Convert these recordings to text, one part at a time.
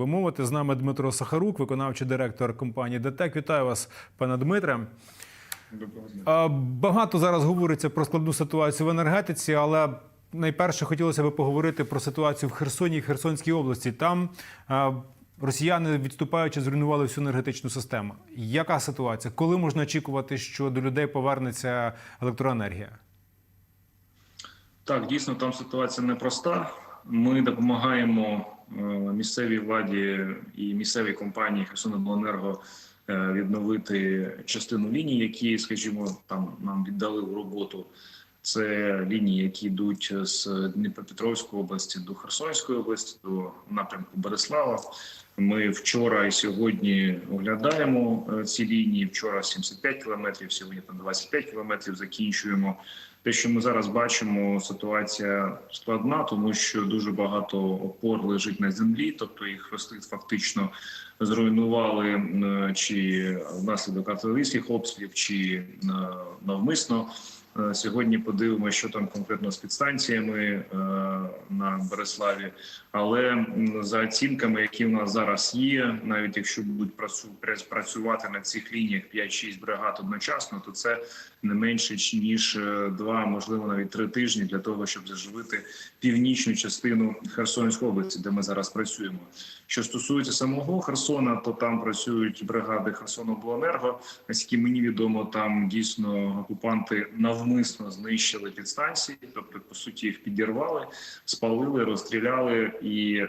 би мовити, з нами Дмитро Сахарук, виконавчий директор компанії ДТЕК. Вітаю вас, пане Дмитре. Багато зараз говориться про складну ситуацію в енергетиці, але найперше хотілося б поговорити про ситуацію в Херсоні і Херсонській області. Там росіяни, відступаючи, зруйнували всю енергетичну систему. Яка ситуація? Коли можна очікувати, що до людей повернеться електроенергія? Так, дійсно, там ситуація непроста. Ми допомагаємо місцевій владі і місцевій компанії Херсонобленерго е, відновити частину ліній, які, скажімо, там нам віддали в роботу. Це лінії, які йдуть з Дніпропетровської області до Херсонської області, до напрямку Береслава. Ми вчора і сьогодні оглядаємо е, ці лінії. Вчора 75 кілометрів, сьогодні там 25 кілометрів. Закінчуємо. Те, що ми зараз бачимо, ситуація складна, тому що дуже багато опор лежить на землі, тобто їх фактично зруйнували е, чи внаслідок артилерійських обстрілів, чи е, навмисно. Е, Сьогодні подивимося, що там конкретно з підстанціями е, на Береславі. Але за оцінками, які в нас зараз є, навіть якщо будуть працю- працювати на цих лініях 5-6 бригад одночасно, то це не менше ніж е, два, можливо, навіть три тижні для того, щоб заживити північну частину Херсонської області, де ми зараз працюємо. Що стосується самого Херсона, то там працюють бригади Херсонобленерго. Наскільки мені відомо, там дійсно окупанти навмисно знищили підстанції, тобто по суті їх підірвали, спалили, розстріляли, і е,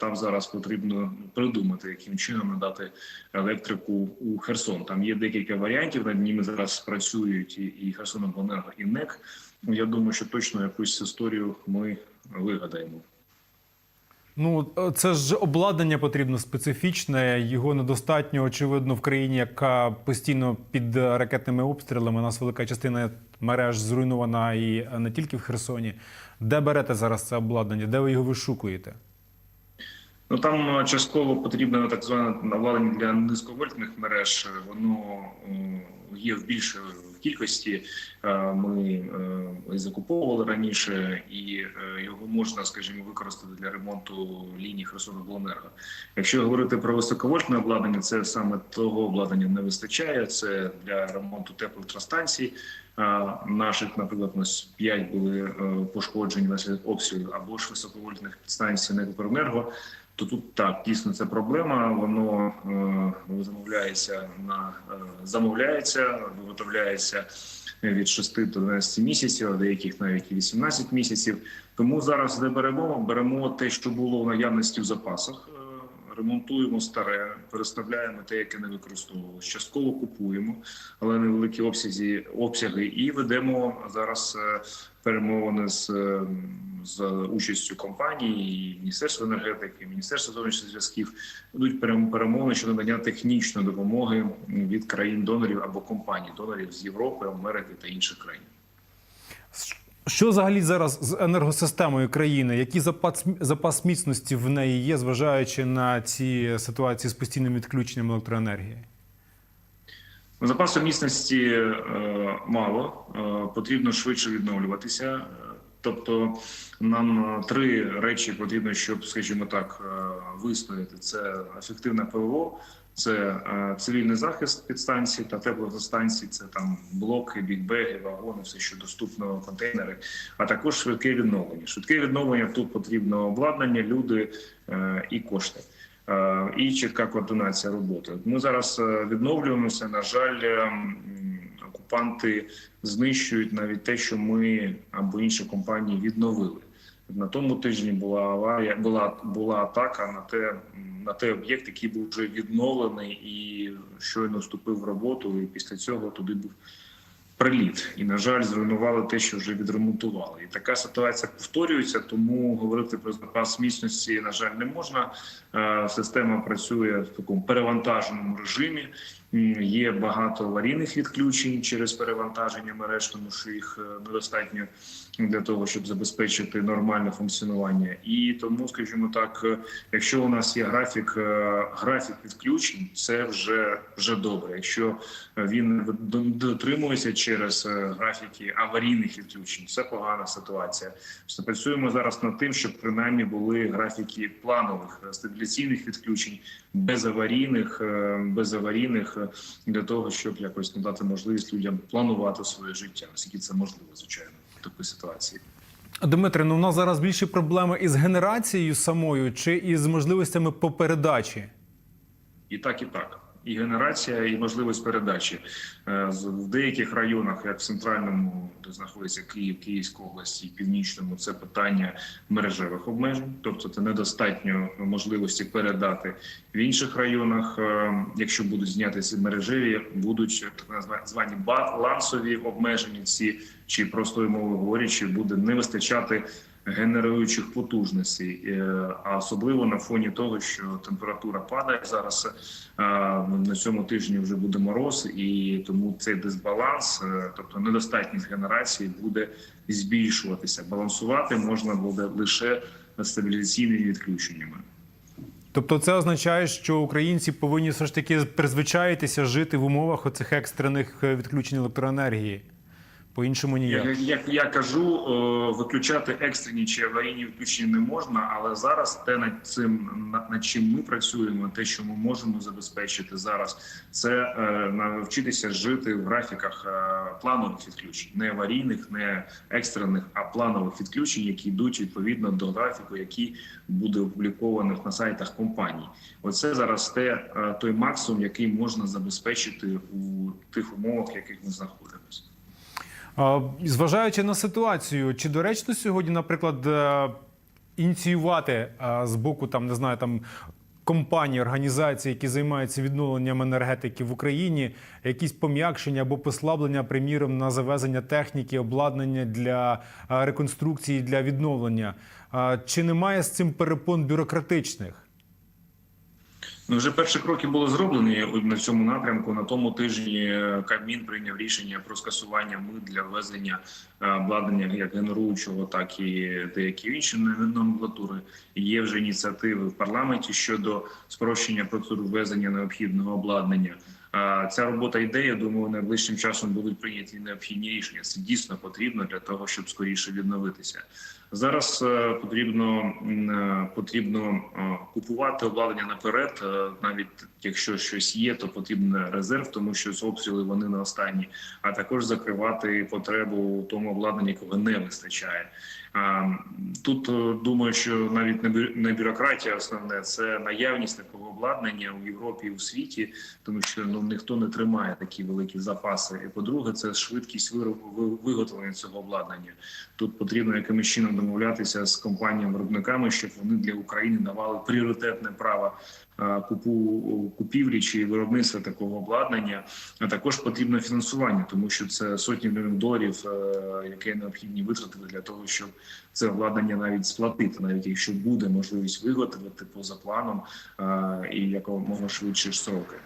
там зараз потрібно придумати, яким чином надати електрику у Херсон. Там є декілька варіантів. Над ними зараз працюють і, і Херсонобленерго, і НЕК. Я думаю, що точно якусь історію ми вигадаємо. Ну це ж обладнання потрібно специфічне. Його недостатньо очевидно в країні, яка постійно під ракетними обстрілами. У нас велика частина мереж зруйнована і не тільки в Херсоні. Де берете зараз це обладнання? Де ви його вишукуєте? Ну там е, частково потрібно так зване обладнання для низьковольтних мереж. Воно е, є в більше в кількості. Е, Ми е, закуповували раніше, і е, його можна, скажімо, використати для ремонту ліній Херсонобленерго. Якщо говорити про високовольтне обладнання, це саме того обладнання не вистачає. Це для ремонту теплоелектростанцій. Е, Наших, наприклад, у нас 5 були е, пошкоджені внаслідок обстрілів або ж високовольтних підстанцій «Некопромерго», то тут так дійсно це проблема. Воно е, замовляється на е, замовляється, виготовляється від 6 до 12 місяців, а деяких навіть і 18 місяців. Тому зараз де беремо, беремо те, що було в наявності в запасах. е, Ремонтуємо старе, переставляємо те, яке не використовувалося. Частково купуємо, але невеликі обсязі обсяги, і ведемо зараз е, перемовини з, е, з участю компанії, і Міністерства енергетики, і Міністерства зовнішніх зв'язків будуть перемовини щодо надання технічної допомоги від країн донорів або компаній донорів з Європи, Америки та інших країн. Що взагалі зараз з енергосистемою країни? Який запас, запас міцності в неї є, зважаючи на ці ситуації з постійним відключенням електроенергії? Запасу міцності е, мало, е, потрібно швидше відновлюватися. Тобто нам е, три речі потрібно, щоб, скажімо так, е, вистояти: це ефективне ПВО, це е, цивільний захист підстанцій та теплостанцій, це там блоки, бікбеги, вагони, все, що доступно, контейнери, а також швидке відновлення. Швидке відновлення тут потрібно обладнання, люди і кошти. І чітка координація роботи. Ми зараз відновлюємося. На жаль, ем, окупанти знищують навіть те, що ми або інші компанії відновили. На тому тижні була аварія, була була атака на те на той об'єкт, який був вже відновлений і щойно вступив в роботу. І після цього туди був приліт. І на жаль, зруйнували те, що вже відремонтували. І така ситуація повторюється, тому говорити про запас міцності на жаль не можна. Е, Система працює в такому перевантаженому режимі. Є багато аварійних відключень через перевантаження мереж, тому що їх е, недостатньо для того, щоб забезпечити нормальне функціонування. І тому, скажімо так, е, якщо у нас є графік е, графік відключень, це вже вже добре. Якщо він до- дотримується через е, графіки аварійних відключень, це погана ситуація. Працюємо зараз над тим, щоб принаймні були графіки планових е, стабіляційних відключень, безаварійних, е, безаварійних е, для того, щоб якось надати можливість людям планувати своє життя, наскільки це можливо, звичайно, в такій ситуації. Дмитре, ну у нас зараз більше проблеми із генерацією самою чи із можливостями по передачі? І так, і так. І генерація, і можливість передачі Е, в деяких районах, як в центральному, де знаходиться Київ, Київська область, і північному, це питання мережевих обмежень, тобто це недостатньо можливості передати. В інших районах, е, якщо будуть зняти ці мережеві, будуть так назва- звані балансові обмеження. Ці чи простою мовою говорячи, буде не вистачати генеруючих потужностей, Е, а особливо на фоні того, що температура падає зараз. е, На цьому тижні вже буде мороз, і тому цей дисбаланс, е, тобто недостатність генерації, буде збільшуватися. Балансувати можна буде лише стабілізаційними відключеннями. Тобто, це означає, що українці повинні все ж таки призвичаїтися жити в умовах оцих екстрених відключень електроенергії. По-іншому ніяк. Як, як я кажу, е, виключати екстрені чи аварійні відключення не можна, але зараз те над цим над, чим ми працюємо, те, що ми можемо забезпечити зараз, це е, навчитися жити в графіках е, планових відключень, не аварійних, не екстрених, а планових відключень, які йдуть відповідно до графіку, який буде опублікованих на сайтах компаній. Оце зараз те той максимум, який можна забезпечити у тих умовах, в яких ми знаходимося. Зважаючи на ситуацію, чи доречно сьогодні, наприклад, е, ініціювати е, з боку там не знаю там. Компанії, організації, які займаються відновленням енергетики в Україні, якісь пом'якшення або послаблення, приміром, на завезення техніки, обладнання для е, реконструкції для відновлення. Чи немає з цим перепон бюрократичних? Ну, вже перші кроки були зроблені на цьому напрямку. На тому тижні е, Кабмін прийняв рішення про скасування мит для ввезення е, обладнання як генеруючого, так і деякі інші номенклатури. Є вже ініціативи в парламенті щодо спрощення процедур ввезення необхідного обладнання. Е, Ця робота йде. Я думаю, найближчим часом будуть прийняті необхідні рішення. Це дійсно потрібно для того, щоб скоріше відновитися. Зараз е, потрібно е, потрібно е, купувати обладнання наперед. Навіть якщо щось є, то потрібен резерв, тому що з обстріли вони на останні, а також закривати потребу у тому обладнанні, якого не вистачає. А, Тут е, думаю, що навіть не бю- бюрократія основне це наявність такого обладнання у Європі і у світі, тому що ну ніхто не тримає такі великі запаси. І по-друге, це швидкість виробу виготовлення цього обладнання. Тут потрібно якимось чином домовлятися з компаніями-виробниками, щоб вони для України давали пріоритетне право е, купу купівлі чи виробництва такого обладнання. А також потрібно фінансування, тому що це сотні мільйонів доларів, які яке необхідні витратити для того, щоб це обладнання навіть сплатити, навіть якщо буде можливість виготовити поза планом е, і якомога швидше строки.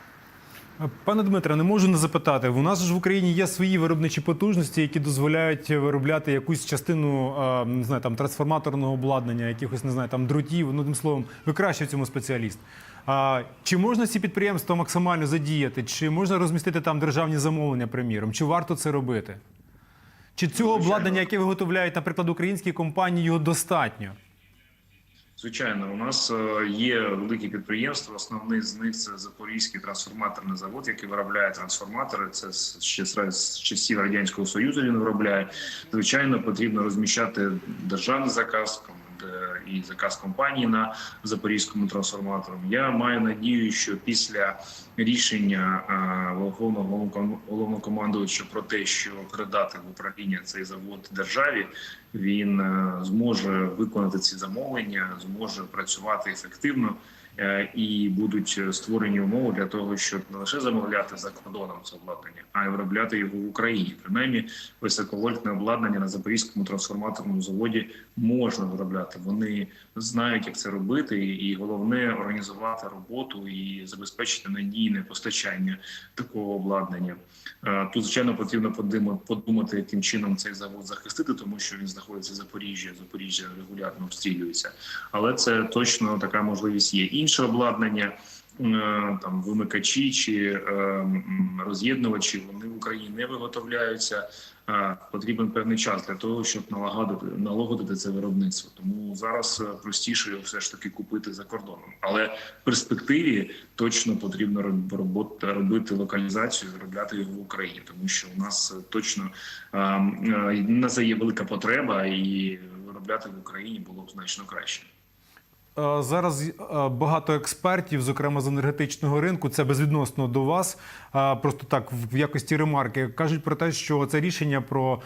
Пане Дмитре, не можу не запитати. У нас ж в Україні є свої виробничі потужності, які дозволяють виробляти якусь частину не знаю, там трансформаторного обладнання, якихось не знаю, там дротів. Ну, одним словом, ви краще в цьому спеціаліст. А чи можна ці підприємства максимально задіяти? Чи можна розмістити там державні замовлення, приміром? Чи варто це робити? Чи цього обладнання, яке виготовляють, наприклад, українські компанії, його достатньо? Звичайно, у нас е, є великі підприємства. Основний з них це Запорізький трансформаторний завод, який виробляє трансформатори. Це ще з часів радянського союзу. Він виробляє. Звичайно, потрібно розміщати державний заказ і заказ компанії на запорізькому трансформаторі. Я маю надію, що після рішення е, Верховного головноком- головнокомандувача про те, що передати в управління цей завод державі, він е, зможе виконати ці замовлення, зможе працювати ефективно. Е, і будуть створені умови для того, щоб не лише замовляти за кордоном це обладнання, а й виробляти його в Україні. Принаймні, високовольтне обладнання на Запорізькому трансформаторному заводі можна виробляти. Вони знають, як це робити, і головне організувати роботу і забезпечити надійне постачання такого обладнання. Е, Тут звичайно потрібно подумати, яким чином цей завод захистити, тому що він знаходиться в Запоріжжі. Запоріжжя регулярно обстрілюється, але це точно така можливість є. Інше обладнання. е, Там вимикачі чи е, роз'єднувачі вони в Україні не виготовляються. Потрібен певний час для того, щоб налагодити налагодити це виробництво. Тому зараз е, простіше його все ж таки купити за кордоном. Але в перспективі точно потрібно роб- робити локалізацію, виробляти його в Україні, тому що у нас точно на це є велика потреба, і виробляти в Україні було б значно краще. Е, Зараз е, багато експертів, зокрема з енергетичного ринку, це безвідносно до вас. е, Просто так в якості ремарки кажуть про те, що це рішення про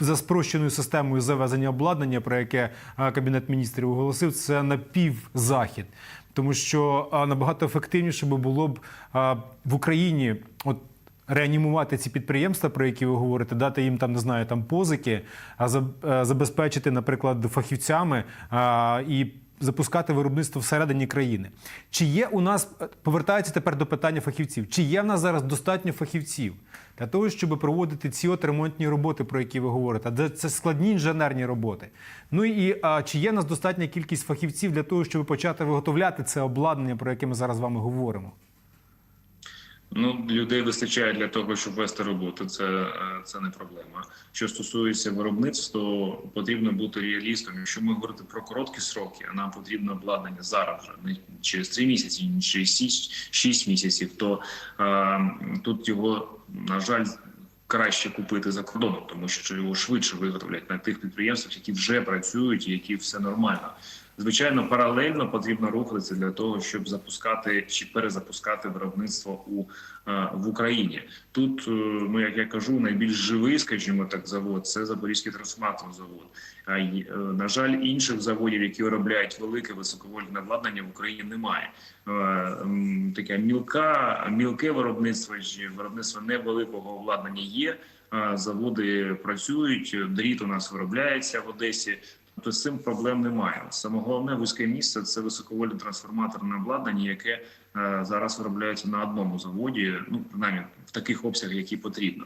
за спрощеною системою завезення обладнання, про яке кабінет міністрів оголосив, це напівзахід. Тому що набагато ефективніше би було б в Україні от реанімувати ці підприємства, про які ви говорите, дати їм там не знаю там позики, а забезпечити, наприклад, фахівцями і запускати виробництво всередині країни. Чи є у нас повертається тепер до питання фахівців? Чи є в нас зараз достатньо фахівців для того, щоб проводити ці от ремонтні роботи, про які ви говорите? Де це складні інженерні роботи? Ну і а, чи є в нас достатня кількість фахівців для того, щоб почати виготовляти це обладнання, про яке ми зараз з вами говоримо? Ну, людей вистачає для того, щоб вести роботу. Це, е, це не проблема. Що стосується виробництва, потрібно бути реалістом. Якщо ми говорити про короткі сроки, а нам потрібно обладнання зараз вже не через три місяці, не через шість, шість місяців, то е, тут його на жаль. Краще купити за кордоном, тому що його швидше виготовлять на тих підприємствах, які вже працюють і які все нормально. Звичайно, паралельно потрібно рухатися для того, щоб запускати чи перезапускати виробництво у е, в Україні. Тут е, ну як я кажу, найбільш живий, скажімо так, завод це Запорізький трансформаторний завод. А е, на жаль, інших заводів, які виробляють велике високовольтне обладнання в Україні, немає. Таке мілка, мілке виробництво чи виробництво невеликого обладнання є. Заводи працюють, дріт у нас виробляється в Одесі. Тобто з цим проблем немає. Саме головне вузьке місце це високовольтне трансформаторне обладнання, яке е, зараз виробляється на одному заводі, ну принаймні в таких обсягах, які потрібно.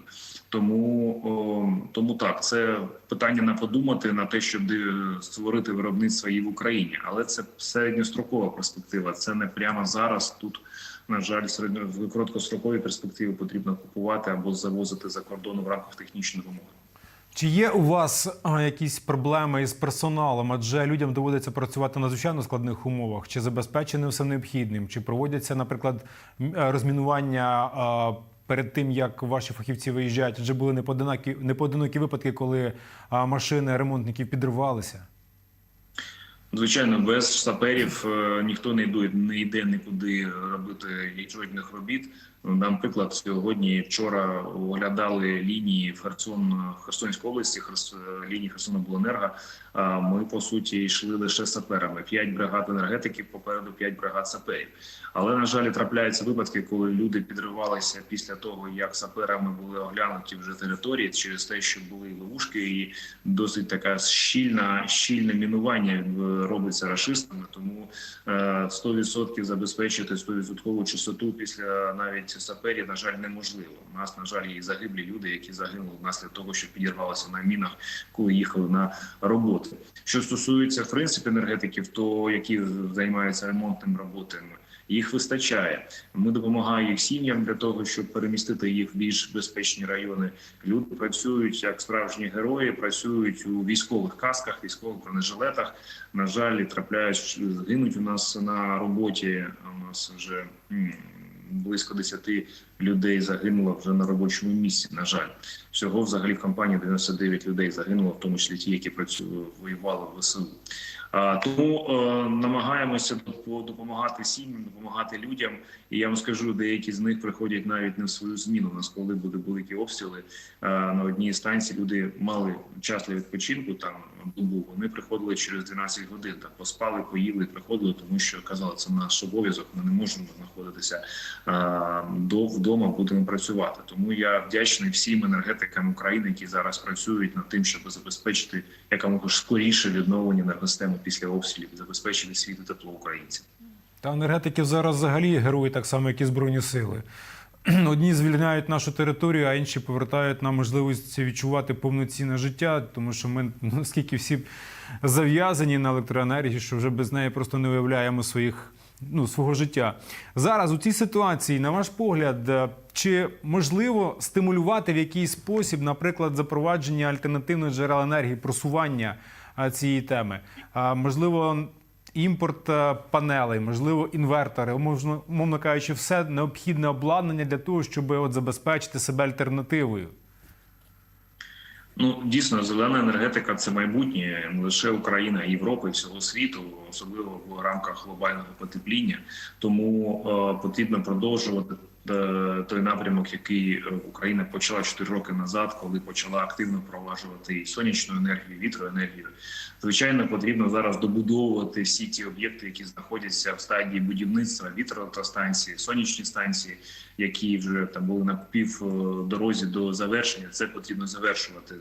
Тому о, тому так, це питання на подумати на те, щоб е, створити виробництво і в Україні, але це середньострокова перспектива. Це не прямо зараз. Тут на жаль, середньо в короткостроковій перспективі потрібно купувати або завозити за кордон в рамках технічних умов. Чи є у вас якісь проблеми із персоналом? Адже людям доводиться працювати в надзвичайно складних умовах, чи забезпечене все необхідним, чи проводяться, наприклад, е, розмінування перед тим, як ваші фахівці виїжджають? Адже були непоодинокі, непоодинокі випадки, коли машини ремонтників підривалися. Звичайно, без саперів е, ніхто не йде, не йде нікуди робити жодних робіт. Наприклад, сьогодні вчора оглядали лінії в Херсон, Херсонській області, Херс, лінії Херсонобленерго. Ми по суті йшли лише саперами. П'ять бригад енергетиків, попереду п'ять бригад саперів. Але на жаль, трапляються випадки, коли люди підривалися після того, як саперами були оглянуті вже території через те, що були ловушки, і досить така щільна щільне мінування е, робиться рашистами. Тому е, 100% забезпечити 100% чистоту після навіть саперів, на жаль, неможливо. У нас на жаль є і загиблі люди, які загинули внаслідок того, що підірвалися на мінах, коли їхали на роботи. Що стосується в принципі енергетиків, то які займаються ремонтними роботами. Їх вистачає. Ми допомагаємо їх сім'ям для того, щоб перемістити їх в більш безпечні райони. Люди працюють як справжні герої, працюють у військових касках, військових бронежилетах. На жаль, трапляють гинуть у нас на роботі. У нас вже близько 10 людей загинуло вже на робочому місці. На жаль, всього взагалі в компанії 99 людей загинуло, в тому числі ті, які працювали воювали в ВСУ. А, Тому е, намагаємося допомагати сім'ям, допомагати людям. І я вам скажу, деякі з них приходять навіть не в свою зміну. У нас коли буде великі обстріли е, на одній станції, люди мали час для відпочинку. Там добу. Вони приходили через 12 годин. Так поспали, поїли, приходили, тому що казали, це наш обов'язок. Ми не можемо знаходитися до вдома, будемо працювати. Тому я вдячний всім енергетикам України, які зараз працюють над тим, щоб забезпечити якомога скоріше відновлення енергосистеми після обстрілів, забезпечити світло тепло українців. Та енергетики зараз взагалі герої, так само, як і Збройні сили. Одні звільняють нашу територію, а інші повертають нам можливість відчувати повноцінне життя, тому що ми наскільки всі зав'язані на електроенергії, що вже без неї просто не уявляємо своїх. Ну, свого життя зараз у цій ситуації, на ваш погляд, е, чи можливо стимулювати в якийсь спосіб, наприклад, запровадження альтернативних джерел енергії, просування е, цієї теми? Можливо, імпорт е, панелей, можливо, інвертори, умовно, умовно кажучи, все необхідне обладнання для того, щоб от забезпечити себе альтернативою. Ну дійсно, зелена енергетика це майбутнє не лише Україна, Європа всього світу, особливо в рамках глобального потепління. Тому е, потрібно продовжувати той напрямок, який е, Україна почала 4 роки назад, коли почала активно впроваджувати і сонячну енергію, і вітроенергію. Звичайно, потрібно зараз добудовувати всі ті об'єкти, які знаходяться в стадії будівництва вітроелектростанції, сонячні станції, які вже там були на пів е, дорозі до завершення. Це потрібно завершувати,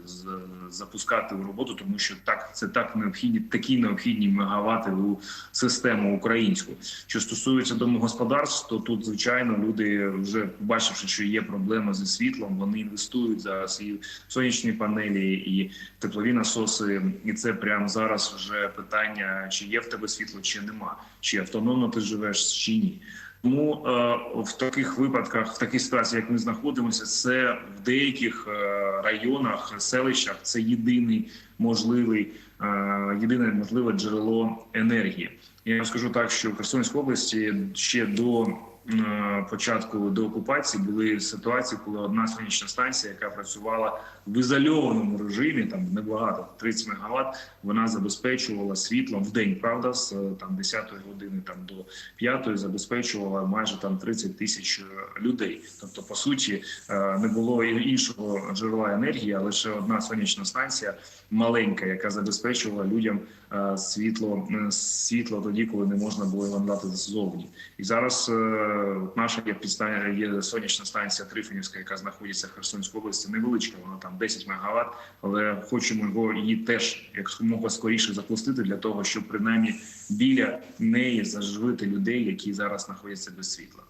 запускати в роботу, тому що так це так необхідні, такі необхідні мегавати у систему українську. Що стосується домогосподарств, то тут звичайно люди вже побачивши, що є проблема зі світлом, вони інвестують зараз і сонячні панелі, і теплові насоси, і це прямо зараз вже питання: чи є в тебе світло, чи нема, чи автономно ти живеш, чи ні. Тому е, в таких випадках, в такій ситуації, як ми знаходимося, це в деяких е, районах, селищах це єдиний можливий, е, єдине можливе джерело енергії. Я скажу так, що в Херсонській області ще до початку до окупації були ситуації, коли одна сонячна станція, яка працювала в ізольованому режимі, там небагато 30 МВт, вона забезпечувала світлом в день, правда, з е, там 10 години там до 5 забезпечувала майже там 30 тисяч е, людей. Тобто, по суті, е, не було іншого джерела енергії, а лише одна сонячна станція маленька, яка забезпечувала людям світло світло тоді, коли не можна було його надати ззовні. І зараз наша є підстання, є сонячна станція Трифонівська, яка знаходиться в Херсонській області, невеличка, вона там 10 мегаватт, але хочемо його її теж якомога скоріше запустити для того, щоб принаймні біля неї заживити людей, які зараз знаходяться без світла.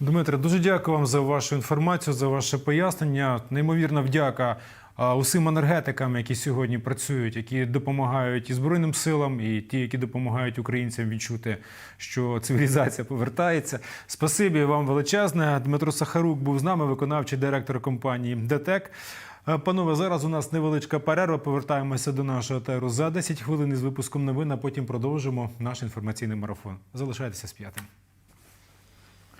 Дмитре, дуже дякую вам за вашу інформацію, за ваше пояснення. Неймовірна вдяка усім енергетикам, які сьогодні працюють, які допомагають і Збройним силам, і ті, які допомагають українцям відчути, що цивілізація повертається. Спасибі вам величезне. Дмитро Сахарук був з нами, виконавчий директор компанії ДТЕК. Е, Панове, зараз у нас невеличка перерва. Повертаємося до нашого теру за 10 хвилин із випуском новин, а потім продовжимо наш інформаційний марафон. Залишайтеся з п'ятим.